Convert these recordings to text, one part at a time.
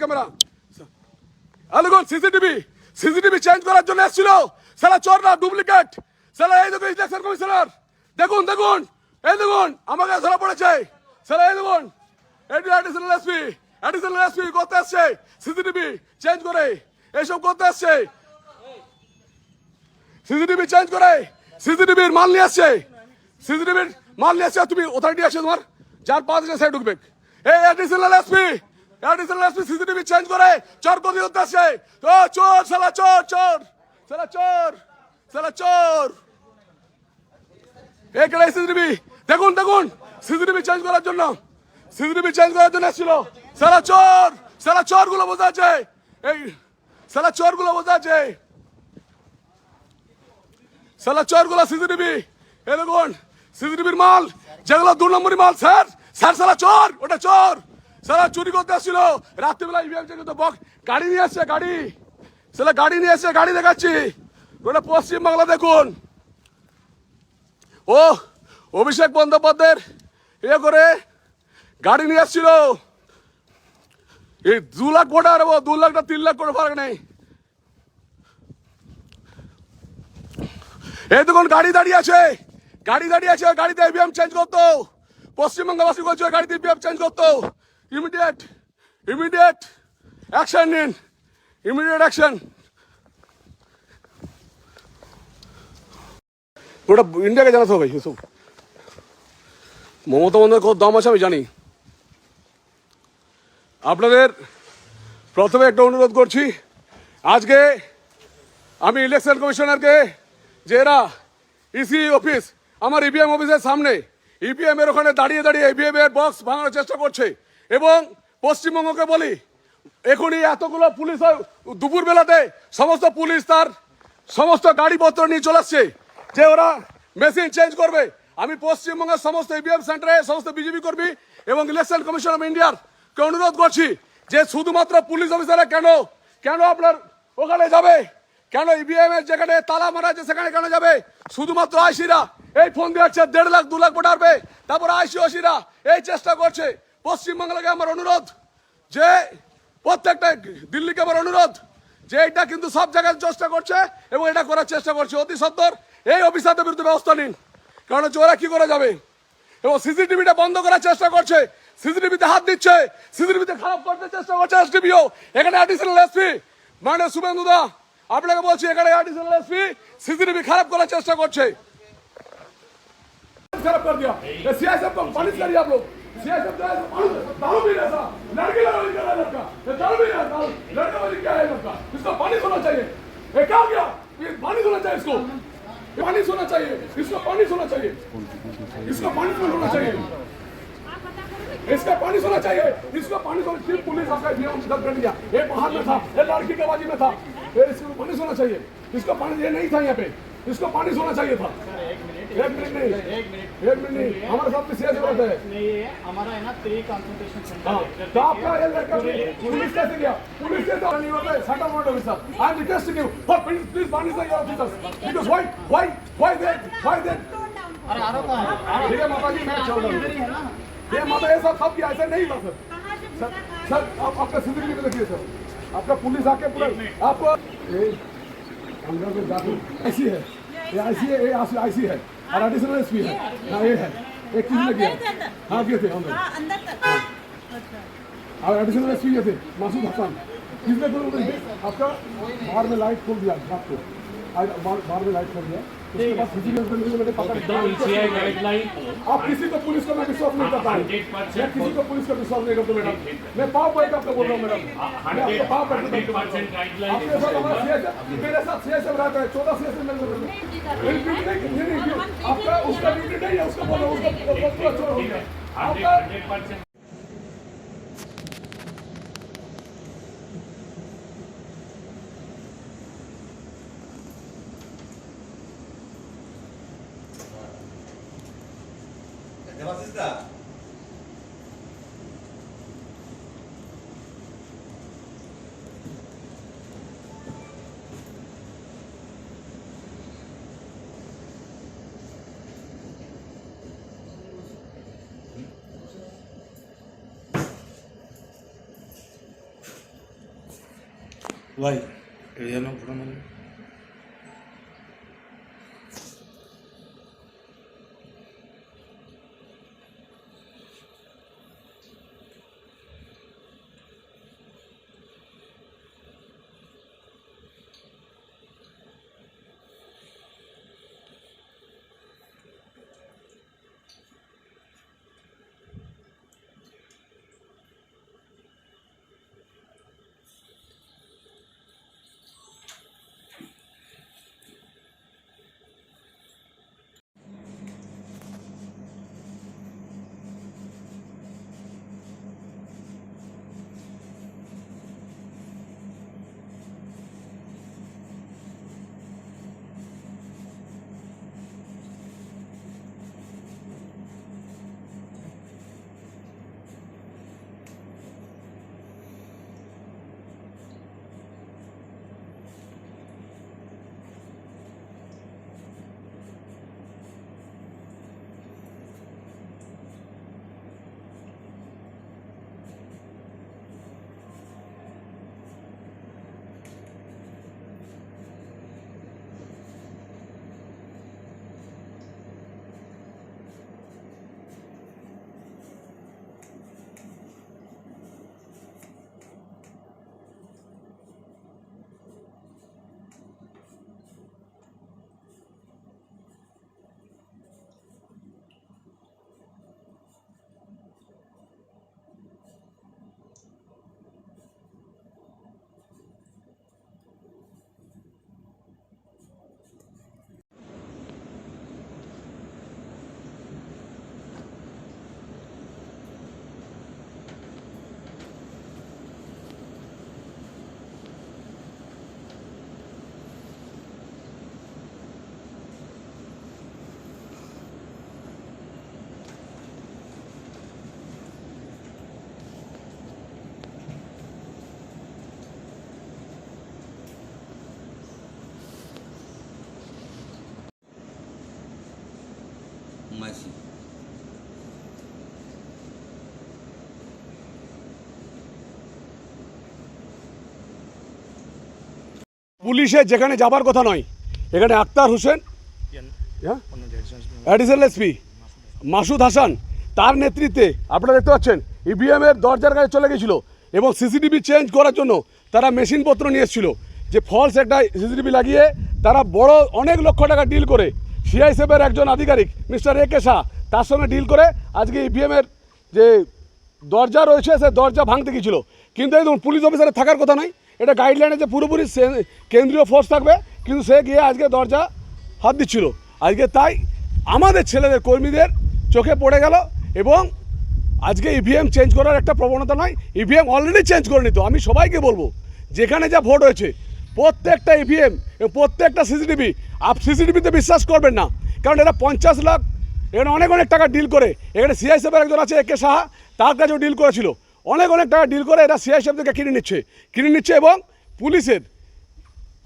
Camera. আলুগন CCTV CCTV change করার জন্য এসেছিল। সালা চোর না ডুপ্লিকেট সালা এই দেখুন ইলেকশন কমিশনার। দেখুন দেখুন, এই দেখুন, আমাকে ধরা পড়েছে। সালা এই দেখুন এটি অ্যাডিশনাল এসপি অ্যাডিশনাল এসপি করতে আসছে সিসিটিভি চেঞ্জ করে এইসব করতে আসছে সিসিটিভি চেঞ্জ করে, সিসিটিভির মাল নিয়ে আসছে সিসিটিভির মাল নিয়ে আসছে তুমি অথরিটি আছে তোমার, যার পাঁচ সাইড ঢুকবে। এই additional SP additional SP CCTV change করে। চোর হতে আসছে ও, চোর সালা চোর চোর সালা চোর সালা চোর। এখানে সিসিটিভি? দেখুন দেখুন, সিসিটিভি চেঞ্জ করার জন্য। সিসিটিভি চেঞ্জ করার জন্য এসেছিল। সালা চোর সালা চোরগুলো বোঝা আছে এই সালা চোরগুলো বোঝা আছে সালা চোরগুলো সিসিটিভি। এ দেখুন, সিসিটিভির মাল, যেগুলো দু নম্বরই মাল, স্যার স্যার সালা চোর, ওটা চোর। সালা চুরি করতে আসছিল। রাত্রিবেলা ইভিএম চেক বক, গাড়ি নিয়ে আসছে গাড়ি। সেটা গাড়ি নিয়ে এসে গাড়ি দেখাচ্ছি। ওটা পশ্চিম বাংলা দেখুন। ও, অভিষেক বন্দ্যোপাধ্যায়ের ইয়ে করে গাড়ি নিয়ে আসছিল এই দু লাখ ভোটার ও দু লাখটা তিন লাখ করে ফারাক নেই। এই দেখুন, গাড়ি দাঁড়িয়ে আছে। গাড়ি দাঁড়িয়ে আছে, গাড়িতে ইভিএম চেঞ্জ করতো। পশ্চিমবঙ্গবাসী বলছে, গাড়িতে ইভিএম চেঞ্জ করতো। ইমিডিয়েট ইমিডিয়েট অ্যাকশন নিন ইমিডিয়েট অ্যাকশন ওটা ইন্ডিয়াকে জানাতে হবে এসব মমতা বন্দ্যোপাধ্যায় কত দাম আছে আমি জানি। আপনাদের প্রথমে একটা অনুরোধ করছি, আজকে আমি ইলেকশন কমিশনারকে যে এরা ইসি অফিস, আমার ইভিএম অফিসের সামনে ইভিএম এর ওখানে দাঁড়িয়ে দাঁড়িয়ে ইভিএম এর বক্স ভাঙানোর চেষ্টা করছে এবং পশ্চিমবঙ্গকে বলি, এখনই এতগুলো পুলিশ হয় দুপুর বেলাতে সমস্ত পুলিশ তার সমস্ত গাড়িপত্র নিয়ে চলে আসছে, যে ওরা মেশিন চেঞ্জ করবে। আমি পশ্চিমবঙ্গের সমস্ত ইভিএম সেন্টারে সমস্ত বিজেপি কর্মী এবং ইলেকশন কমিশন অফ ইন্ডিয়ার কে অনুরোধ করছি যে শুধুমাত্র পুলিশ অফিসাররা কেন কেন আপনার ওখানে যাবে? কেন ইভিএম এর যেখানে তালা মারা আছে, সেখানে কেন যাবে? শুধুমাত্র আইসিরা এই ফোন দিচ্ছে দেড় লাখ, দু লাখ ভোটারবে তারপর আইসি ওসিরা এই চেষ্টা করছে। পশ্চিমবাংলাকে আমার অনুরোধ যে প্রত্যেকটা দিল্লিকে আমার অনুরোধ যে এটা কিন্তু সব জায়গায় চেষ্টা করছে এবং এটা করার চেষ্টা করছে অতি সত্তর এই অফিসারদের বিরুদ্ধে ব্যবস্থা নিন কারণ হচ্ছে ওরা কি করে যাবে এবং সিসিটিভিটা বন্ধ করার চেষ্টা করছে সিসিটিভিতে হাত দিচ্ছে সিসিটিভিতে খারাপ করতে চেষ্টা করছে এসডিপিও এখানে অ্যাডিশনাল এসপি মানে শুভেন্দু দা আপনাকে বলছি এখানে অ্যাডিশনাল এসপি সিসিটিভি খারাপ করার চেষ্টা করছে खराब कर दिया ये सीएसएफ को पनिश करिए आप लोग सीएसएफ जो है सो दारू पी रहा लड़की लड़की कर रहा लड़का। ये दारू पी रहा लड़का वाली क्या है लड़का? इसको पानी होना चाहिए। ये क्या हो गया? ये पानी होना चाहिए इसको। पानी होना चाहिए। इसको पानी होना चाहिए। इसको पानी होना चाहिए। इसका पानी होना चाहिए। इसको पानी होना चाहिए। पुलिस आपका ये उधर कर दिया। ये बाहर में था। ये लड़की के बाजी में था। इसको पानी होना चाहिए। इसको पानी, ये नहीं था यहाँ पे। इसको पानी होना चाहिए था। एक मिनट नहीं एक मिनट एक मिनट। नहीं हमारे साथ भी सीएस बात है। नहीं ये हमारा है ना प्री कंसल्टेशन हाँ सेंटर तो आपका ये लड़का पुलिस कैसे गया। पुलिस के तो नहीं होता है centre board officer. I am requesting you for please please बानी से your officers because why why why that why that अरे आरो कहाँ है? आरो। ठीक है माता जी मैं चल रहा ही। है ना? हूँ ये माता ये सब सब किया ऐसे नहीं हुआ सर सर आप आपका सीसीटीवी पे देखिए सर। आपका पुलिस आके पूरा आपको ये अंदर में जाके। ऐसी है। ये ऐसी है ये ऐसी है। और एडिशनल एसपी है। हाँ ये है। एक चीज़ ने किया हाँ। किए थे हम हाँ अंदर तक। अच्छा। और एडिशनल एसपी ये थे। मासूद हसन। किसने खोल आपका बाहर में लाइट खोल दिया आपको। बाहर में लाइट खोल दिया। आप किसी को पुलिस को मैं विश्वास नहीं करता मैं किसी को पुलिस का विश्वास नहीं करता मैडम। मैं पाव भाई का बोल रहा हूँ मैडम। मेरे साथ सीएसएम रहता है। चौदह सीएसएम आपका उसका ड्यूटी नहीं है उसका बोल रहा हूँ। आपका Why? Ella no, por. মাসি পুলিশের যেখানে যাবার কথা নয়, এখানে আক্তার হোসেন হ্যাঁ? অ্যাডিশনাল এসপি মাসুদ হাসান, তার নেতৃত্বে, আপনারা দেখতে পাচ্ছেন ইভিএম এর দরজার কাছে চলে গেছিল এবং সিসিটিভি চেঞ্জ করার জন্য তারা মেশিনপত্র নিয়ে এসেছিল। যে ফলস একটা সিসিটিভি লাগিয়ে তারা বড় অনেক লক্ষ টাকা ডিল করে সিআইএসএফের একজন আধিকারিক, মিস্টার এ কে শাহ, তার সঙ্গে ডিল করে আজকে ইভিএম এর যে দরজা রয়েছে, সে দরজা ভাঙতে গিয়েছিল। কিন্তু এই পুলিশ অফিসারে থাকার কথা নয়, এটা গাইডলাইনে যে পুরোপুরি কেন্দ্রীয় ফোর্স থাকবে, কিন্তু সে গিয়ে আজকে দরজা হাত দিচ্ছিল। আজকে তাই আমাদের ছেলেদের, কর্মীদের চোখে পড়ে গেল এবং আজকে ইভিএম চেঞ্জ করার একটা প্রবণতা নয় ইভিএম অলরেডি চেঞ্জ করে নিত। আমি সবাইকে বলব, যেখানে যা ভোট হয়েছে প্রত্যেকটা ইভিএম এবং প্রত্যেকটা সিসিটিভি আপ সিসিটিভিতে বিশ্বাস করবেন না। কারণ এরা পঞ্চাশ লাখ, এখানে অনেক অনেক টাকা ডিল করে। এখানে সিআইএসএফের একজন আছে একে সাহা, তার কাছেও ডিল করেছিল। অনেক অনেক টাকা ডিল করে এরা সিআইএসএফ থেকে কিনে নিচ্ছে। কিনে নিচ্ছে এবং পুলিশের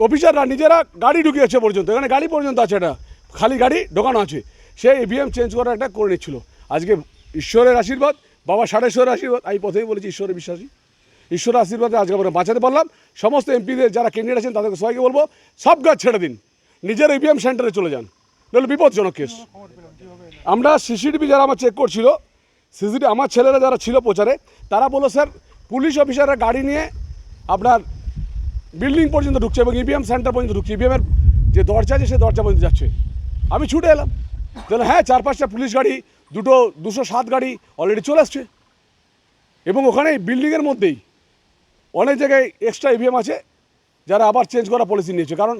অফিসাররা নিজেরা গাড়ি ঢুকিয়েছে পর্যন্ত। এখানে গাড়ি পর্যন্ত আছে এটা। খালি গাড়ি ঢোকানো আছে। সে ইভিএম চেঞ্জ করার একটা করে নিচ্ছিল। আজকে ঈশ্বরের আশীর্বাদ, বাবা সাড়েশ্বরের আশীর্বাদ, আমি প্রথমেই বলেছি ঈশ্বরের বিশ্বাসী। ঈশ্বরের আশীর্বাদে আজকে আমরা বাঁচাতে পারলাম। সমস্ত এমপিদের যারা ক্যান্ডিডেট আছেন, তাদেরকে সবাইকে বলব, সব গাছ ছেড়ে দিন। নিজের ইভিএম সেন্টারে চলে যান। নাহলে বিপজ্জনক কেস আমরা সিসিটিভি যারা আমার চেক করছিল সিসিটিভি আমার ছেলেরা যারা ছিল প্রচারে, তারা বলল, স্যার পুলিশ অফিসাররা গাড়ি নিয়ে আপনার বিল্ডিং পর্যন্ত ঢুকছে এবং ইভিএম সেন্টার পর্যন্ত ঢুকছে। ইভিএমের যে দরজা আছে সেই দরজা পর্যন্ত যাচ্ছে। আমি ছুটে এলাম। তাহলে হ্যাঁ চার পাঁচটা পুলিশ গাড়ি, দুটো, দুশো সাত গাড়ি অলরেডি চলে আসছে। এবং ওখানে বিল্ডিংয়ের মধ্যেই অনেক জায়গায় এক্সট্রা ইভিএম আছে যারা আবার চেঞ্জ করা পলিসি নিয়েছে। কারণ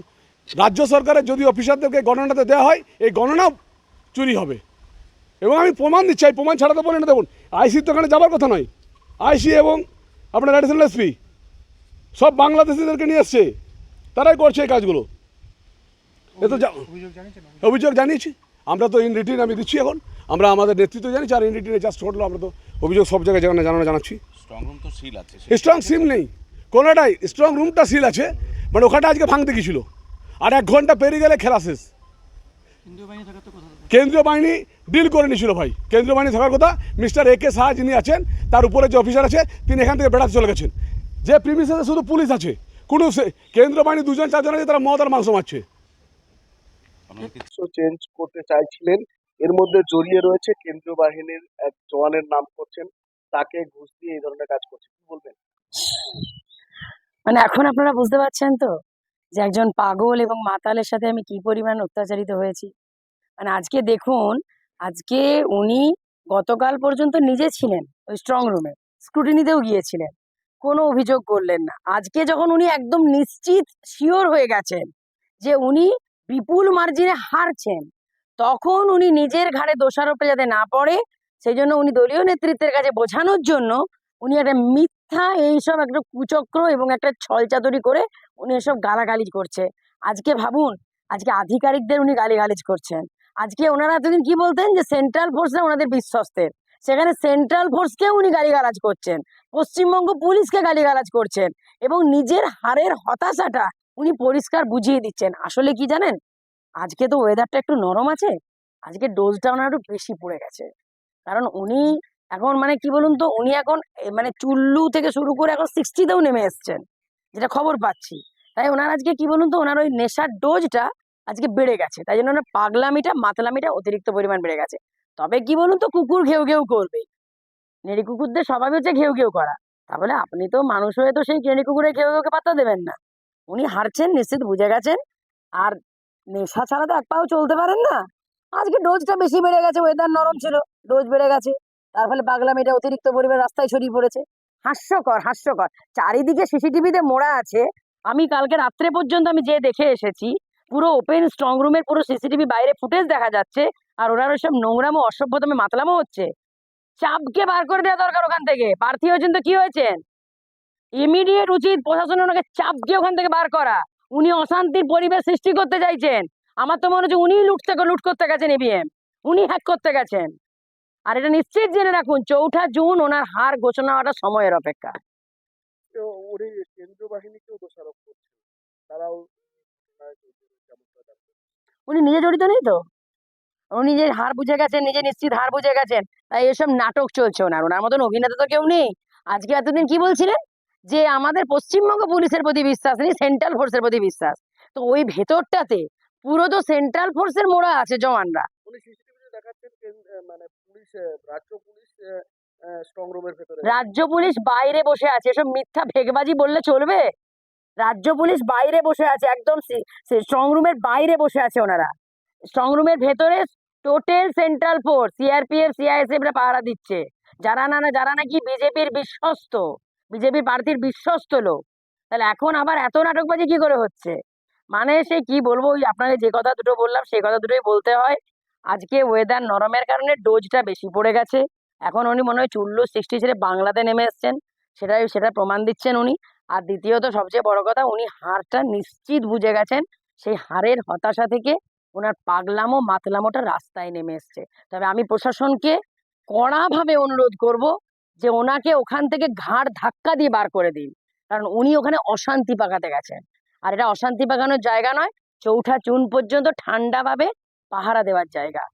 রাজ্য সরকারের যদি অফিসারদেরকে গণনাতে দেওয়া হয় এই গণনাও চুরি হবে। এবং আমি প্রমাণ দিচ্ছি এই প্রমাণ ছাড়া তো বলে না। দেখুন আইসির তো ওখানে যাবার কথা নয়। আইসি এবং আপনার অ্যাডিশনাল এসপি সব বাংলাদেশিদেরকে নিয়ে এসছে। তারাই করছে এই কাজগুলো। এ তো অভিযোগ জানিয়েছি। আমরা তো ইন রিটিন আমি দিচ্ছি এখন। আমরা আমাদের নেতৃত্ব জানিয়েছি আর ইন রিটিনে জাস্ট ঘটলো আমরা তো অভিযোগ সব জায়গায় জানানো জানাচ্ছি। স্ট্রং রুম তো সিল আছে স্ট্রং সিম নেই। কোনোটাই স্ট্রং রুমটা সিল আছে মানে ওখানটা আজকে ভাঙতে গেছিল। আর এক ঘণ্টা পেরিয়ে গেলে খেলা শেষ। কেন্দ্রীয় বাহিনী ডিল করে নিয়েছিল ভাই। কেন্দ্রীয় বাহিনী থাকার কথা মিস্টার এ কে শাহ যিনি আছেন তার উপরে যে অফিসার আছে তিনি এখান থেকে বেড়াতে চলে গেছেন। যে প্রিমিসে শুধু পুলিশ আছে। কোনো সে- কেন্দ্র বাহিনী দুজন চারজন আছে তারা মদ আর মাংস মারছে। চেঞ্জ করতে চাইছিলেন। এর মধ্যে জড়িয়ে রয়েছে কেন্দ্রীয় বাহিনীর এক জওয়ানের নাম করছেন তাকে ঘুষ দিয়ে এই ধরনের কাজ করছে। কি বলবেন? মানে এখন আপনারা বুঝতে পারছেন তো যে একজন পাগল এবং মাতালের সাথে আমি কি পরিমাণ অত্যাচারিত হয়েছি? মানে আজকে দেখুন, আজকে উনি গতকাল পর্যন্ত নিজে ছিলেন ওই স্ট্রং রুমে স্ক্রুটিনিতেও গিয়েছিলেন। কোনো অভিযোগ করলেন না। আজকে যখন উনি একদম নিশ্চিত শিওর হয়ে গেছেন যে উনি বিপুল মার্জিনে হারছেন, তখন উনি নিজের ঘাড়ে দোষারোপে যাতে না পড়ে সেই জন্য উনি দলীয় নেতৃত্বের কাছে বোঝানোর জন্য উনি একটা মিথ্যা এইসব একটা কুচক্র এবং একটা ছলচাতুরি করে উনি এসব গালাগালি করছে। আজকে ভাবুন, আজকে আধিকারিকদের উনি গালিগালিজ করছেন। আজকে ওনারা এতদিন কি বলতেন যে সেন্ট্রাল ফোর্সরা ওনাদের বিশ্বস্তের। সেখানে সেন্ট্রাল ফোর্সকে উনি গালিগালাজ করছেন। পশ্চিমবঙ্গ পুলিশকে গালিগালাজ করছেন এবং নিজের হারের হতাশাটা উনি পরিষ্কার বুঝিয়ে দিচ্ছেন। আসলে কি জানেন? আজকে তো ওয়েদারটা একটু নরম আছে। আজকে ডোজটা ওনার একটু বেশি পড়ে গেছে। কারণ উনি এখন মানে কি বলুন তো, উনি এখন মানে চুল্লু থেকে শুরু করে এখন সিক্সটিতেও নেমে এসছেন, যেটা খবর পাচ্ছি। তাই ওনার আজকে কি বলুন তো, ওনার ওই নেশার ডোজটা আজকে বেড়ে গেছে, তাই জন্য ওনার পাগলামিটা, মাতলামিটা অতিরিক্ত পরিমাণ বেড়ে গেছে। তবে কি বলুন তো, কুকুর ঘেউ ঘেউ করবে। নেড়ি কুকুরদের স্বভাবই হচ্ছে ঘেউ ঘেউ করা। তাহলে আপনি তো মানুষ হয়ে তো সেই নেড়ি কুকুরের ঘেউ ঘেউকে পাত্তা দেবেন না। উনি হারছেন নিশ্চিত বুঝে গেছেন, আর নেশা ছাড়া তো এক পাও চলতে পারেন না। আজকে ডোজটা বেশি বেড়ে গেছে ওয়েদার নরম ছিল। ডোজ বেড়ে গেছে। তার ফলে পাগলামিটা অতিরিক্ত পরিমাণ রাস্তায় ছড়িয়ে পড়েছে। হাস্যকর হাস্যকর। চারিদিকে সিসিটিভিতে মোড়া আছে। আমি কালকে রাত্রে পর্যন্ত আমি যে দেখে এসেছি, পুরো ওপেন স্ট্রং রুমের পুরো সিসিটিভি বাইরে ফুটেজ দেখা যাচ্ছে আর ওনার ওইসব নোংরামো অসভ্যতমে মাতলামো হচ্ছে। চাপকে বার করে দেওয়া দরকার ওখান থেকে। প্রার্থী হয়েছেন তো কি হয়েছেন? ইমিডিয়েট উচিত প্রশাসনের ওনাকে চাপকে ওখান থেকে বার করা। উনি অশান্তির পরিবেশ সৃষ্টি করতে চাইছেন। আমার তো মনে হচ্ছে উনিই লুট থেকে, লুট করতে গেছেন ইভিএম উনি হ্যাক করতে গেছেন। আর এটা নিশ্চিত জেনে রাখুন চৌঠা জুন ওনার হার ঘোষণা হওয়াটা সময়ের অপেক্ষা। উনি নিজে জড়িত নেই তো? উনি নিজের হার বুঝে গেছেন নিজে নিশ্চিত হার বুঝে গেছেন। তাই এসব নাটক চলছে ওনার। ওনার মতন অভিনেতা তো কেউ নেই। আজকে এতদিন কি বলছিলেন? যে আমাদের পশ্চিমবঙ্গ পুলিশের প্রতি বিশ্বাস নেই সেন্ট্রাল ফোর্সের প্রতি বিশ্বাস। তো ওই ভেতরটাতে পুরো তো সেন্ট্রাল ফোর্সের মোড়া আছে জওয়ানরা। মানে রাজ্য পুলিশ স্ট্রং রুমের ভেতরে রাজ্য পুলিশ বাইরে বসে আছে। এসব মিথ্যা ভেগবাজি বললে চলবে? রাজ্য পুলিশ বাইরে বসে আছে একদম স্ট্রং রুমের বাইরে বসে আছে ওনারা। স্ট্রং রুমের ভেতরে total central force CRPF CISF রা পাহারা দিচ্ছে। যারা না না যারা নাকি বিজেপির বিশ্বস্ত বিজেপির প্রার্থীর বিশ্বস্ত লোক। তাহলে এখন আবার এত নাটকবাজি কি করে হচ্ছে? মানে সে কি বলব? ওই আপনাকে যে কথা দুটো বললাম সেই কথা দুটোই বলতে হয়। আজকে ওয়েদার নরমের কারণে ডোজটা বেশি পড়ে গেছে। এখন উনি মনে হয় চুল্লু সৃষ্টি ছেড়ে বাংলাতে নেমে এসছেন। সেটাই, সেটা প্রমাণ দিচ্ছেন উনি। আর দ্বিতীয়ত সবচেয়ে বড় কথা, উনি হারটা নিশ্চিত বুঝে গেছেন। সেই হারের হতাশা থেকে ওনার পাগলামো, মাতলামোটা রাস্তায় নেমে এসছে। তবে আমি প্রশাসনকে কড়াভাবে অনুরোধ করব যে ওনাকে ওখান থেকে ঘাড় ধাক্কা দিয়ে বার করে দিন। কারণ উনি ওখানে অশান্তি পাকাতে গেছেন। আর এটা অশান্তি পাকানোর জায়গা নয়, চৌঠা চুন পর্যন্ত ঠান্ডাভাবে পাহারা দেওয়ার জায়গা।